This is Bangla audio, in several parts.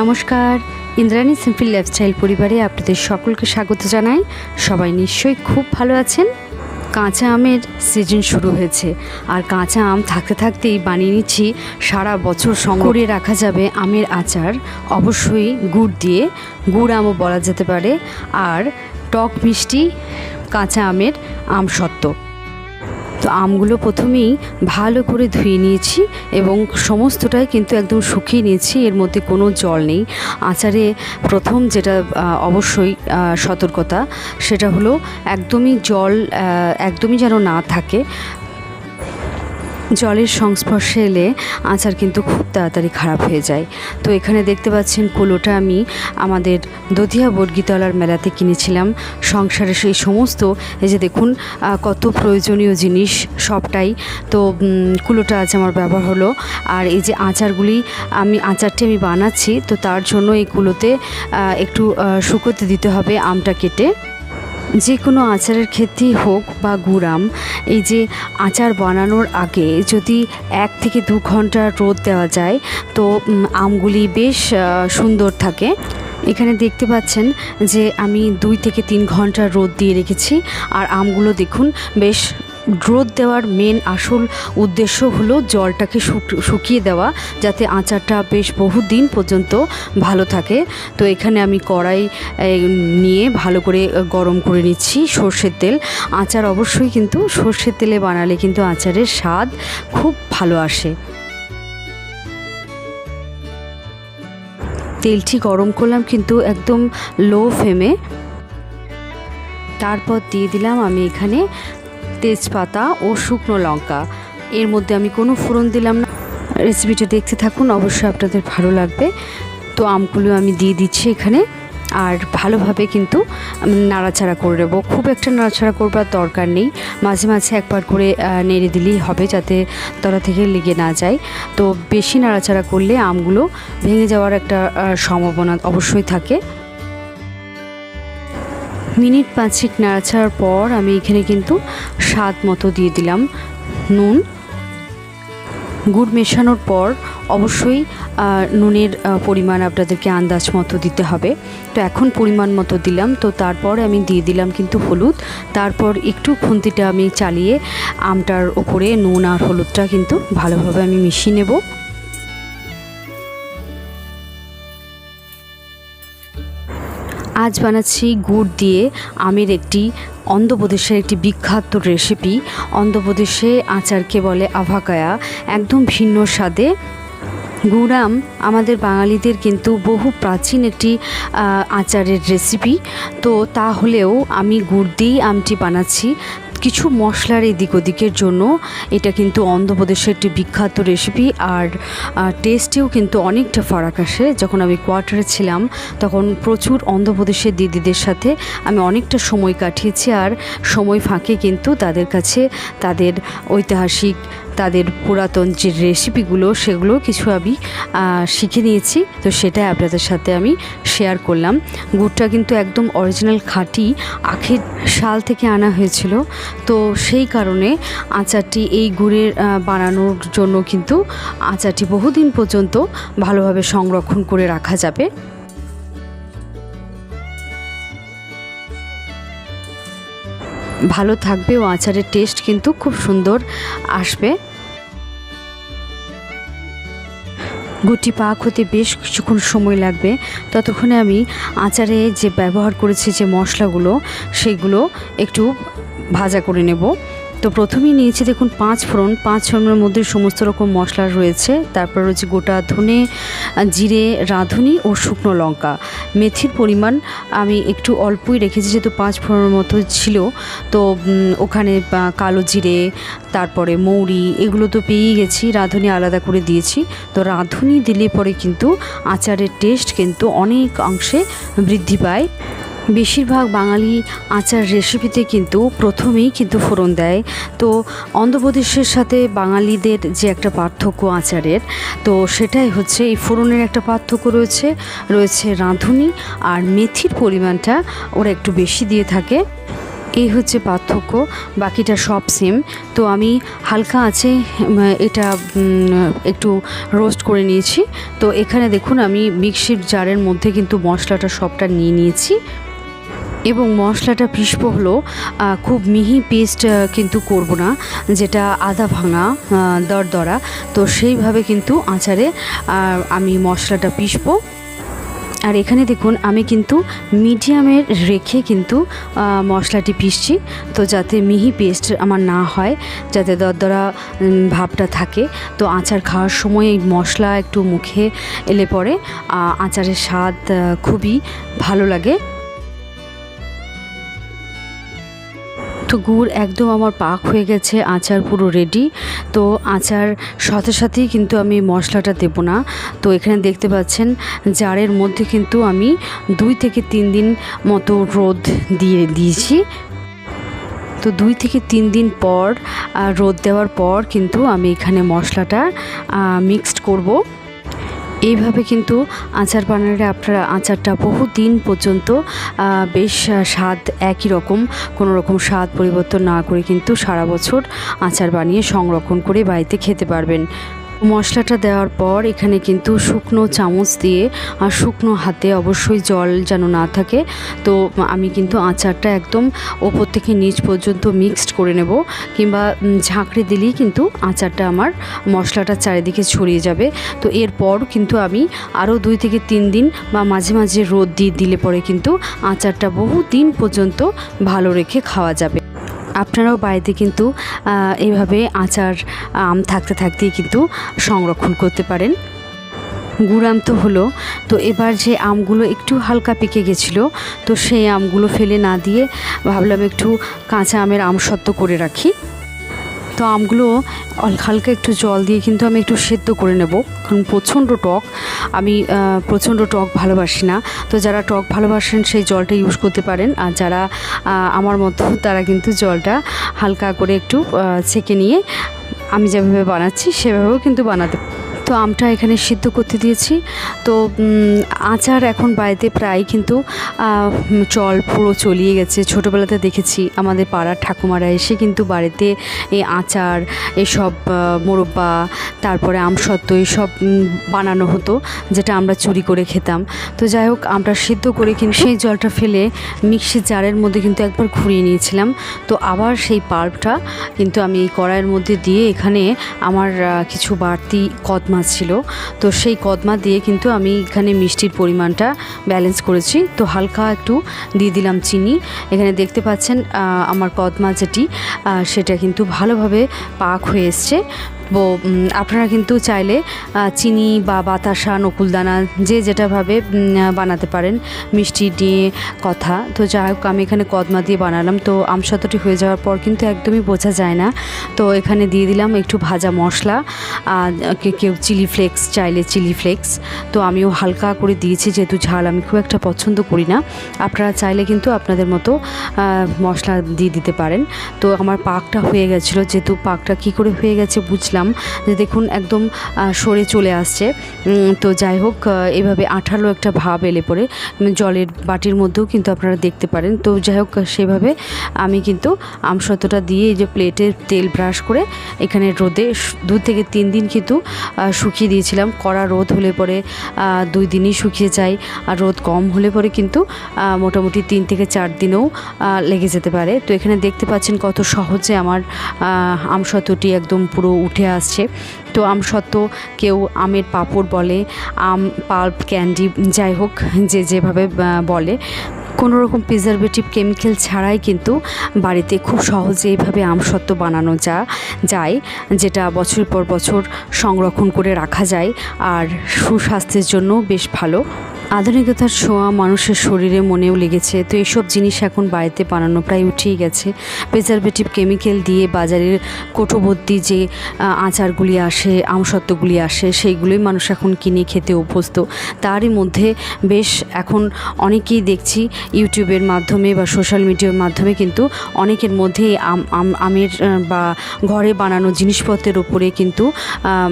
নমস্কার। ইন্দ্রাণী সিম্পল লাইফস্টাইল পরিবারে আপনাদের সকলকে স্বাগত জানাই। সবাই নিশ্চয়ই খুব ভালো আছেন। কাঁচা আমের সিজন শুরু হয়েছে। আর কাঁচা আম থাকতে থাকতেই বানিয়ে নিচ্ছি, সারা বছর করে রাখা যাবে আমের আচার। অবশ্যই গুড় দিয়ে, গুড় আমও বলা যেতে পারে। আর টক মিষ্টি কাঁচা আমের আম সত্ত্ব তো আমগুলো প্রথমেই ভালো করে ধুয়ে নিয়েছি এবং সমস্তটাই কিন্তু একদম শুকিয়ে নিয়েছি, এর মধ্যে কোনো জল নেই। আচারে প্রথম যেটা অবশ্যই সতর্কতা, সেটা হলো একদমই জল একদমই যেন না থাকে। জলের সংস্পর্শে এলে আচার কিন্তু খুব তাড়াতাড়ি খারাপ হয়ে যায়। তো এখানে দেখতে পাচ্ছেন কুলোটা আমি আমাদের দধিয়া বর্গিতলার মেলাতে কিনেছিলাম। সংসারে সেই সমস্ত, এই যে দেখুন কত প্রয়োজনীয় জিনিস সবটাই। তো কুলোটা আজ আমার ব্যবহার হলো। আর এই যে আচারগুলি, আমি আচারটি আমি বানাচ্ছি, তো তার জন্য এই কুলোতে একটু শুকোতে দিতে হবে আমটা কেটে। যে কোনো আচারের ক্ষেত্রেই হোক বা গুড়াম, এই যে আচার বানানোর আগে যদি এক থেকে দু ঘণ্টা রোদ দেওয়া যায়, তো আমগুলি বেশ সুন্দর থাকে। এখানে দেখতে পাচ্ছেন যে আমি দুই থেকে তিন ঘণ্টা রোদ দিয়ে রেখেছি। আর আমগুলো দেখুন, বেশ রোদ দেওয়ার মেন আসল উদ্দেশ্য হলো জলটাকে শুকিয়ে দেওয়া, যাতে আচারটা বেশ বহু দিন পর্যন্ত ভালো থাকে। তো এখানে আমি কড়াই নিয়ে ভালো করে গরম করে নিচ্ছি সর্ষের তেল। আচার অবশ্যই কিন্তু সর্ষের তেলে বানালে কিন্তু আচারের স্বাদ খুব ভালো আসে। তেলটি গরম করলাম কিন্তু একদম লো ফ্লেমে তারপর দিয়ে দিলাম আমি এখানে তেজপাতা ও শুকনো লঙ্কা। এর মধ্যে আমি কোনো ফোড়ন দিলাম না। রেসিপিটা দেখতে থাকুন, অবশ্যই আপনাদের ভালো লাগবে। তো আমগুলো আমি দিয়ে দিচ্ছি এখানে। আর ভালোভাবে কিন্তু নাড়াচাড়া করে নেব। খুব একটা নাড়াচাড়া করবার দরকার নেই। মাঝে মাঝে একবার করে নেড়ে দিলেই হবে যাতে তলা থেকে লেগে না যায়। তো বেশি নাড়াচাড়া করলে আমগুলো ভেঙে যাওয়ার একটা সম্ভাবনা অবশ্যই থাকে। মিনিট পাঁচেক নাড়াচাড়ার পর আমি এখানে কিন্তু স্বাদ মতো দিয়ে দিলাম নুন। গুড় মেশানোর পর অবশ্যই নুনের পরিমাণ আপনাদেরকে আন্দাজ মতো দিতে হবে। তো এখন পরিমাণ মতো দিলাম, তো তারপর আমি দিয়ে দিলাম কিন্তু হলুদ। তারপর একটু খুন্তিটা আমি চালিয়ে আমটার ওপরে নুন আর হলুদটা কিন্তু ভালোভাবে আমি মিশিয়ে নেব। আজ বানাচ্ছি গুড় দিয়ে আমের একটি অন্ধ্রপ্রদেশের একটি বিখ্যাত রেসিপি অন্ধ্রপ্রদেশে আচারকে বলে আভাকায়া। একদম ভিন্ন স্বাদে। গুড়াম আমাদের বাঙালিদের কিন্তু বহু প্রাচীন একটি আচারের রেসিপি তো তাহলেও আমি গুড় দিয়েই আমটি বানাচ্ছি। কিছু মশলার এদিক ওদিকের জন্য এটা কিন্তু অন্ধ্রপ্রদেশের একটি বিখ্যাত রেসিপি আর টেস্টেও কিন্তু অনেকটা ফারাক আসে। যখন আমি কোয়ার্টারে ছিলাম, তখন প্রচুর অন্ধ্রপ্রদেশের দিদিদের সাথে আমি অনেকটা সময় কাটিয়েছি আর সময় ফাঁকে কিন্তু তাদের কাছে তাদের ঐতিহাসিক তাদের পুরাতন যে রেসিপিগুলো সেগুলো কিছু আমি শিখে নিয়েছি। তো সেটাই আপনাদের সাথে আমি শেয়ার করলাম। গুড়টা কিন্তু একদম অরিজিনাল খাঁটি, আখের শাল থেকে আনা হয়েছিল। তো সেই কারণে আচারটি এই গুড়ের বানানোর জন্য কিন্তু আচারটি বহুদিন পর্যন্ত ভালোভাবে সংরক্ষণ করে রাখা যাবে। ভালো থাকবে ও আচারের টেস্ট কিন্তু খুব সুন্দর আসবে। গুটি পাক হতে বেশ কিছুক্ষণ সময় লাগবে। ততক্ষণে আমি আচারে যে ব্যবহার করেছি যে মশলাগুলো, সেগুলো একটু ভাজা করে নেব। তো প্রথমেই নিয়েছি দেখুন পাঁচ ফোড়ন, পাঁচ ফোড়নের মধ্যে সমস্ত রকম মশলা রয়েছে। তারপর রয়েছে গোটা ধনে, জিরে, রাঁধুনি ও শুকনো লঙ্কা। মেথির পরিমাণ আমি একটু অল্পই রেখেছি, যেহেতু পাঁচ ফোড়নের মতো ছিল। তো ওখানে কালো জিরে, তারপরে মৌরি, এগুলো তো পেয়েই গেছি, রাঁধুনি আলাদা করে দিয়েছি। তো রাঁধুনি দিলে পরে কিন্তু আচারের টেস্ট কিন্তু অনেক অংশে বৃদ্ধি পায়। বেশিরভাগ বাঙালি আচার রেসিপিতে কিন্তু প্রথমেই কিন্তু ফোড়ন দেয়। তো অন্ধ্রপ্রদেশের সাথে বাঙালিদের যে একটা পার্থক্য আচারের, তো সেটাই হচ্ছে এই ফোড়নের একটা পার্থক্য রয়েছে। রয়েছে রাঁধুনি আর মেথির পরিমাণটা ওরা একটু বেশি দিয়ে থাকে। এই হচ্ছে পার্থক্য, বাকিটা সব সেম তো আমি হালকা আছে এটা একটু রোস্ট করে নিয়েছি। তো এখানে দেখুন, আমি মিক্সির জারের মধ্যে কিন্তু মশলাটা সবটা নিয়ে নিয়েছি। এবং মশলাটা পিসবো হলো খুব মিহি পেস্ট কিন্তু করব না, যেটা আদা ভাঙা দরদরা। তো সেইভাবে কিন্তু আচারে আমি মশলাটা পিসবো আর এখানে দেখুন, আমি কিন্তু মিডিয়ামের রেখে কিন্তু মশলাটি পিসছি তো যাতে মিহি পেস্ট আমার না হয়, যাতে দরদরা ভাবটা থাকে। তো আচার খাওয়ার সময় এই মশলা একটু মুখে এলে পরে আচারের স্বাদ খুবই ভালো লাগে। তো গুড় একদম আমার পাক হয়ে গেছে, আচার পুরো রেডি তো আচার সাথে সাথেই কিন্তু আমি মশলাটা দেবো না। তো এখানে দেখতে পাচ্ছেন, জারের মধ্যে কিন্তু আমি দুই থেকে তিন দিন মতো রোদ দিয়ে দিয়েছি। তো দুই থেকে তিন দিন পর রোদ দেওয়ার পর কিন্তু আমি এখানে মশলাটা মিক্সড করব। এইভাবে কিন্তু আচার বানালে আপনারা আচারটা বহু দিন পর্যন্ত বেশ স্বাদ একই রকম, কোনো রকম স্বাদ পরিবর্তন না করে কিন্তু সারা বছর আচার বানিয়ে সংরক্ষণ করে বাড়িতে খেতে পারবেন। মশলাটা দেওয়ার পর এখানে কিন্তু শুকনো চামচ দিয়ে আর শুকনো হাতে অবশ্যই জল যেন না থাকে। তো আমি কিন্তু আচারটা একদম ওপর থেকে নিচ পর্যন্ত মিক্সড করে নেব কিংবা ঝাঁকড়ে দিলেই কিন্তু আচারটা আমার মশলাটা চারিদিকে ছড়িয়ে যাবে। তো এরপর কিন্তু আমি আরও দুই থেকে তিন দিন বা মাঝে মাঝে রোদ দিয়ে দিলে পরে কিন্তু আচারটা বহু দিন পর্যন্ত ভালো রেখে খাওয়া যাবে। আপনারাও বাড়িতে কিন্তু এইভাবে আচার, আম থাকতে থাকতেই কিন্তু সংরক্ষণ করতে পারেন। গুড়াম তো হলো, তো এবার যে আমগুলো একটু হালকা পেকে গেছিল, তো সেই আমগুলো ফেলে না দিয়ে ভাবলাম একটু কাঁচা আমের আম আমসত্ত্ব করে রাখি। তো আমগুলো হালকা একটু জল দিয়ে কিন্তু আমি একটু সেদ্ধ করে নেব। কারণ প্রচণ্ড টক। আমি প্রচণ্ড টক ভালোবাসি না। তো যারা টক ভালোবাসেন, সেই জলটা ইউজ করতে পারেন। আর যারা আমার মতো, তারা কিন্তু জলটা হালকা করে একটু ছেঁকে নিয়ে আমি যেভাবে বানাচ্ছি, সেভাবেও কিন্তু বানাতে তো আমটা এখানে সিদ্ধ করতে দিয়েছি। তো আচার এখন বাড়িতে প্রায় কিন্তু চল পুরো চলিয়ে গেছে। ছোটোবেলাতে দেখেছি আমাদের পাড়ার ঠাকুমারা এসে কিন্তু বাড়িতে এই আচার এসব মোরব্বা তারপরে আমসত্ত্ব উম, বানানো হতো যেটা আমরা চুরি করে খেতাম। তো যাই হোক আমরা সিদ্ধ করে কিন্তু সেই জলটা ফেলে মিক্সির জারের মধ্যে কিন্তু একবার ঘুরিয়ে নিয়েছিলাম। তো আবার সেই পাল্পটা কিন্তু আমি এই কড়াইয়ের মধ্যে দিয়ে এখানে আমার কিছু বাড়তি কদমা ছিল, তো সেই কদমা দিয়ে কিন্তু আমি এখানে মিষ্টির পরিমাণটা ব্যালেন্স করেছি। তো হালকা একটু দিয়ে দিলাম চিনি। এখানে দেখতে পাচ্ছেন আমার কদমা যেটি সেটা কিন্তু ভালোভাবে পাক হয়ে এসছে। তো আপনারা কিন্তু চাইলে চিনি বা বাতাসা, নকুলদানা, যে যেটাভাবে বানাতে পারেন। মিষ্টি দিয়ে কথা। তো যাই হোক, আমি এখানে কদমা দিয়ে বানালাম। তো আমসত্ত্বটি হয়ে যাওয়ার পর কিন্তু একদমই বোঝা যায় না। তো এখানে দিয়ে দিলাম একটু ভাজা মশলা। কেউ চিলি ফ্লেক্স চাইলে চিলি ফ্লেক্স। তো আমিও হালকা করে দিয়েছি, যেহেতু ঝাল আমি খুব একটা পছন্দ করি না। আপনারা চাইলে কিন্তু আপনাদের মতো মশলা দিয়ে দিতে পারেন। তো আমার পাকটা হয়ে গেছিল, যেহেতু পাকটা কি করে হয়ে গেছে বুঝলাম যে দেখুন একদম সরে চলে আসছে। তো যাই হোক এভাবে আঠালো একটা ভাব এলে পরে জলের বাটির মধ্যেও কিন্তু আপনারা দেখতে পারেন। তো যাই হোক সেভাবে আমি কিন্তু আমসত্ত্বটা দিয়ে এই যে প্লেটে তেল ব্রাশ করে এখানে রোদে দু থেকে তিন দিন কিন্তু শুকিয়ে দিয়েছিলাম। কড়া রোদ হলে পরে দুই দিনই শুকিয়ে যায়। আর রোদ কম হলে পরে কিন্তু মোটামুটি তিন থেকে চার দিনেও লেগে যেতে পারে। তো এখানে দেখতে পাচ্ছেন কত সহজে আমার আহ, আমসত্ত্বটি একদম পুরো উঠে আসছে। তো আম আমসত্ত্ব কেউ আমের পাঁপড় বলে, আম, পাল্প, ক্যান্ডি, যাই হোক, যে যেভাবে বলে। কোনো রকম প্রিজারভেটিভ কেমিক্যাল ছাড়াই কিন্তু বাড়িতে খুব সহজে এইভাবে আমসত্ত্ব বানানো যা, যায়, যেটা বছর পর বছর সংরক্ষণ করে রাখা যায়, আর সুস্বাস্থ্যের জন্য বেশ ভালো। আধুনিকতার ছোঁয়া মানুষের শরীরে মনেও লেগেছে। তো এইসব জিনিস এখন বাড়িতে বানানো প্রায় উঠেই গেছে। প্রিজারভেটিভ কেমিক্যাল দিয়ে বাজারের কোটোভর্তি যে আচারগুলি আসে, আমসত্ত্বগুলি আসে, সেইগুলোই মানুষ এখন কিনে খেতে অভ্যস্ত। তারই মধ্যে বেশ এখন অনেকেই দেখছি ইউটিউবের মাধ্যমে বা সোশ্যাল মিডিয়ার মাধ্যমে কিন্তু অনেকের আম- আমের বা ঘরে বানানো জিনিসপত্রের উপরে কিন্তু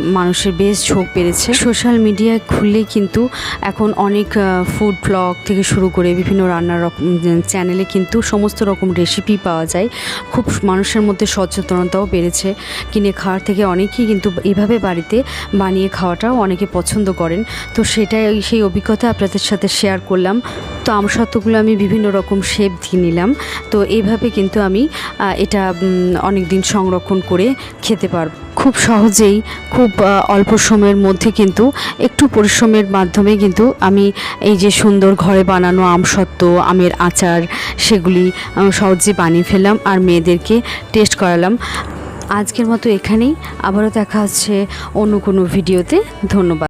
মানুষের বেশ ঝোঁক বেড়েছে। সোশ্যাল মিডিয়ায় খুললেই কিন্তু এখন অনেক ফুড ব্লগ থেকে শুরু করে বিভিন্ন রান্নার রকম চ্যানেলে কিন্তু সমস্ত রকম রেসিপি পাওয়া যায়। খুব মানুষের মধ্যে সচেতনতাও বেড়েছে। কিনে খাওয়ার থেকে অনেকেই কিন্তু এভাবে বাড়িতে বানিয়ে খাওয়াটাও অনেকে পছন্দ করেন। তো সেটাই সেই অভিজ্ঞতা আপনাদের সাথে শেয়ার করলাম। তো আমসত্ত্বগুলো আমি বিভিন্ন রকম শেপ দিয়ে নিলাম। তো এইভাবে কিন্তু আমি এটা অনেক দিন সংরক্ষণ করে খেতে পারব। খুব সহজেই, খুব অল্প সময়ের মধ্যে কিন্তু, একটু পরিশ্রমের মাধ্যমে কিন্তু আমি এই যে সুন্দর ঘরে বানানো আম সত্ত্ব, আমের আচার সেগুলি সহজে বানিয়ে ফেললাম আর মেয়েদেরকে টেস্ট করালাম। আজকের মতো এখানেই। আবারও দেখা হচ্ছে অন্য কোনো ভিডিওতে ধন্যবাদ।